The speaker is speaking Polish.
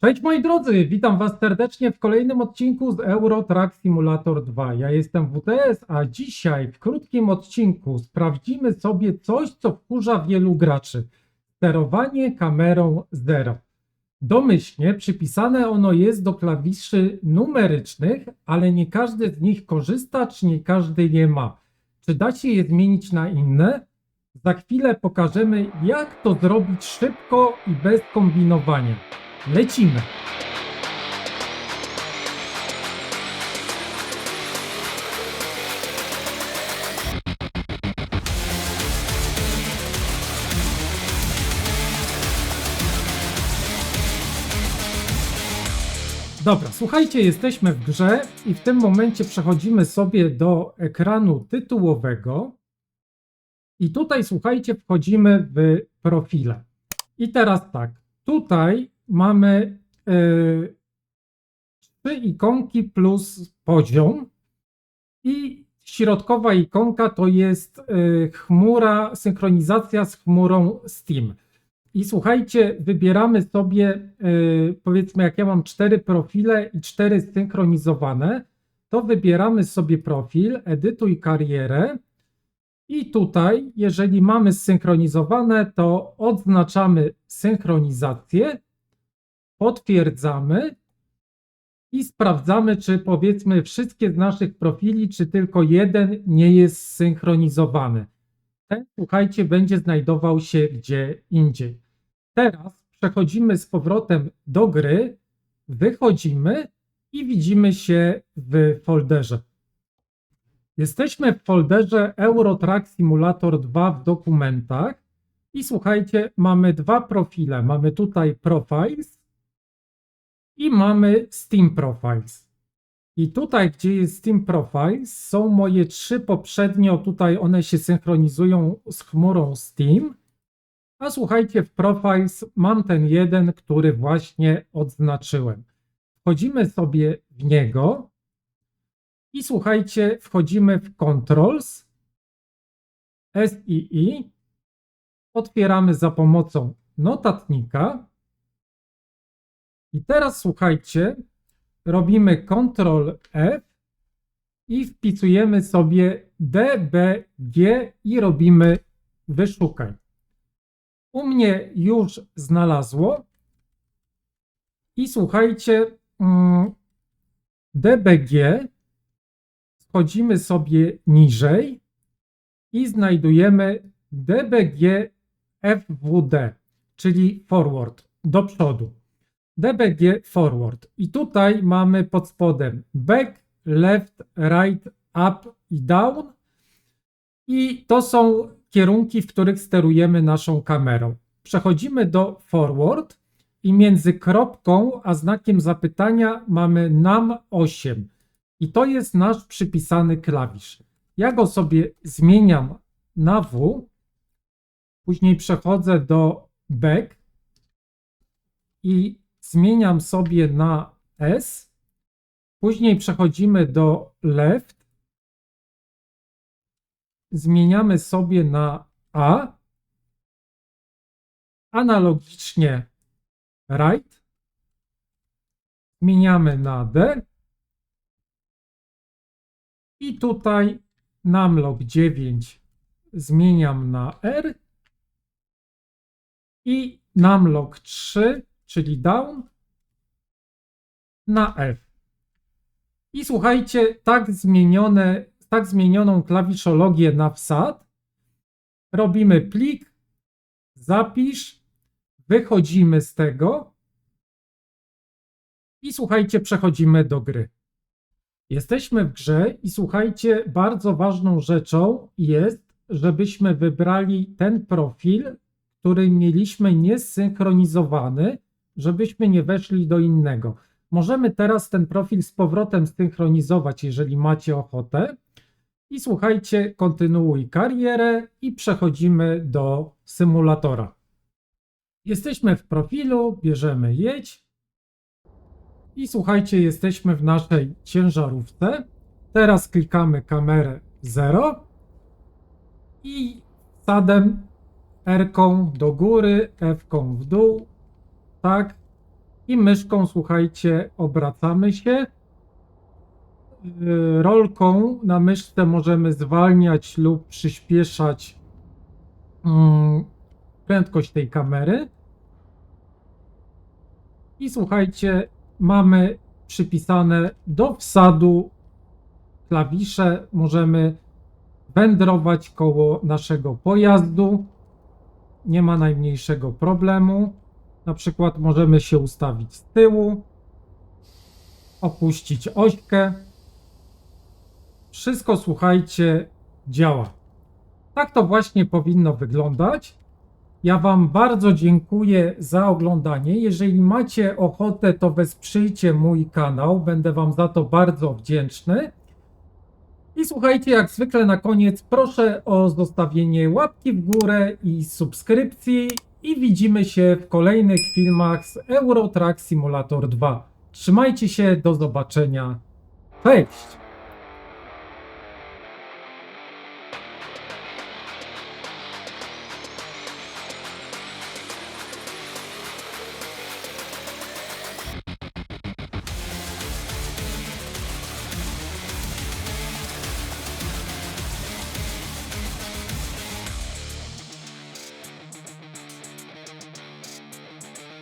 Cześć moi drodzy, witam was serdecznie w kolejnym odcinku z Euro Truck Simulator 2. Ja jestem WTS, a dzisiaj w krótkim odcinku sprawdzimy sobie coś, co wkurza wielu graczy. Sterowanie kamerą zero. Domyślnie przypisane ono jest do klawiszy numerycznych, ale nie każdy z nich korzysta, czy nie każdy je ma. Czy da się je zmienić na inne? Za chwilę pokażemy, jak to zrobić szybko i bez kombinowania. Lecimy. Dobra, słuchajcie, jesteśmy w grze i w tym momencie przechodzimy sobie do ekranu tytułowego. I tutaj, słuchajcie, wchodzimy w profile. I teraz tak, tutaj mamy yy, trzy ikonki plus poziom i środkowa ikonka to jest yy, chmura, synchronizacja z chmurą Steam. I słuchajcie, wybieramy sobie, yy, powiedzmy, jak ja mam cztery profile i cztery synchronizowane, to wybieramy sobie profil, edytuj karierę. I tutaj, jeżeli mamy zsynchronizowane, to odznaczamy synchronizację, potwierdzamy i sprawdzamy, czy powiedzmy wszystkie z naszych profili, czy tylko jeden nie jest zsynchronizowany. Ten, słuchajcie, będzie znajdował się gdzie indziej. Teraz przechodzimy z powrotem do gry, wychodzimy i widzimy się w folderze. Jesteśmy w folderze Eurotrack Simulator 2 w dokumentach i słuchajcie, mamy dwa profile. Mamy tutaj Profiles i mamy Steam Profiles. I tutaj, gdzie jest Steam Profiles, są moje trzy poprzednio, tutaj one się synchronizują z chmurą Steam. A słuchajcie, w Profiles mam ten jeden, który właśnie odznaczyłem. Wchodzimy sobie w niego. I słuchajcie, wchodzimy w Controls, SII, otwieramy za pomocą notatnika. I teraz słuchajcie, robimy Ctrl F i wpisujemy sobie DBG i robimy wyszukaj. U mnie już znalazło. I słuchajcie, mm, DBG schodzimy sobie niżej i znajdujemy DBG FWD, czyli forward, do przodu. DBG forward. I tutaj mamy pod spodem back, left, right, up i down. I to są kierunki, w których sterujemy naszą kamerą. Przechodzimy do forward i między kropką a znakiem zapytania mamy NAM 8. I to jest nasz przypisany klawisz. Ja go sobie zmieniam na W, później przechodzę do back i zmieniam sobie na S, później przechodzimy do left, zmieniamy sobie na A, analogicznie right, zmieniamy na D, i tutaj namlog 9 zmieniam na R. I namlog 3, czyli down, na F. I słuchajcie, tak, zmienione, tak zmienioną klawiszologię na wsad robimy plik, zapisz, wychodzimy z tego i słuchajcie, przechodzimy do gry. Jesteśmy w grze i słuchajcie, bardzo ważną rzeczą jest, żebyśmy wybrali ten profil, który mieliśmy niesynchronizowany, żebyśmy nie weszli do innego. Możemy teraz ten profil z powrotem synchronizować, jeżeli macie ochotę. I słuchajcie, kontynuuj karierę i przechodzimy do symulatora. Jesteśmy w profilu, bierzemy jedź i słuchajcie, jesteśmy w naszej ciężarówce. Teraz klikamy kamerę 0 i sadem R-ką do góry, F-ką w dół. Tak. I myszką, słuchajcie, obracamy się. Yy, Rolką na myszce możemy zwalniać lub przyspieszać mm, prędkość tej kamery. I słuchajcie, mamy przypisane do wsadu klawisze. Możemy wędrować koło naszego pojazdu. Nie ma najmniejszego problemu. Na przykład możemy się ustawić z tyłu, opuścić ośkę. Wszystko, słuchajcie, działa. Tak to właśnie powinno wyglądać. Ja Wam bardzo dziękuję za oglądanie. Jeżeli macie ochotę, to wesprzyjcie mój kanał. Będę Wam za to bardzo wdzięczny. I słuchajcie, jak zwykle na koniec proszę o zostawienie łapki w górę i subskrypcji. I widzimy się w kolejnych filmach z Euro Truck Simulator 2. Trzymajcie się, do zobaczenia. Cześć!